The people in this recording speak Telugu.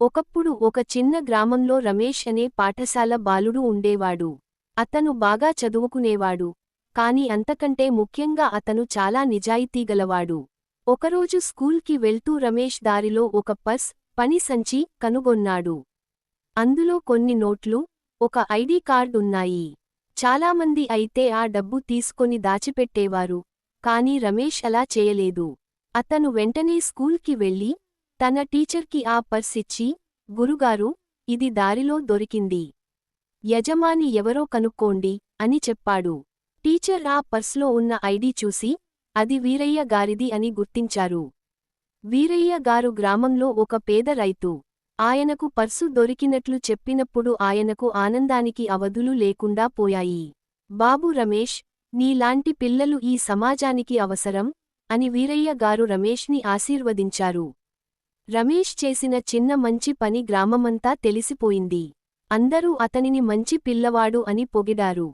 ఒకప్పుడు ఒక చిన్న గ్రామంలో రమేష్ అనే పాఠశాల బాలుడు ఉండేవాడు. అతను బాగా చదువుకునేవాడు. కాని అంతకంటే ముఖ్యంగా అతను చాలా నిజాయితీగలవాడు ఒకరోజు స్కూల్కి వెళ్తూ రమేష్ దారిలో ఒక పర్స్ పని సంచి కనుగొన్నాడు. అందులో కొన్ని నోట్లు ఒక ఐడి కార్డ్ ఉన్నాయి. చాలామంది అయితే ఆ డబ్బు తీసుకొని దాచిపెట్టేవారు. కాని రమేష్ అలా చేయలేదు. అతను వెంటనే స్కూల్కి వెళ్ళి తన టీచర్కి ఆ పర్స్ ఇచ్చి గురుగారు ఇది దారిలో దొరికింది. యజమాని ఎవరో కనుక్కోండి అని చెప్పాడు. టీచర్ ఆ పర్స్లో ఉన్న ఐడి చూసి అది వీరయ్య గారిది అని గుర్తించారు. వీరయ్య గారు గ్రామంలో ఒక పేద రైతు. ఆయనకు పర్సు దొరికినట్లు చెప్పినప్పుడు ఆయనకు ఆనందానికి అవధులు లేకుండా పోయాయి. బాబు రమేష్ నీలాంటి పిల్లలు ఈ సమాజానికి అవసరం అని వీరయ్య గారు రమేష్ని ఆశీర్వదించారు. రమేష్ చేసిన చిన్న మంచి పని గ్రామమంతా తెలిసిపోయింది. అందరూ అతనిని మంచి పిల్లవాడు అని పొగిడారు.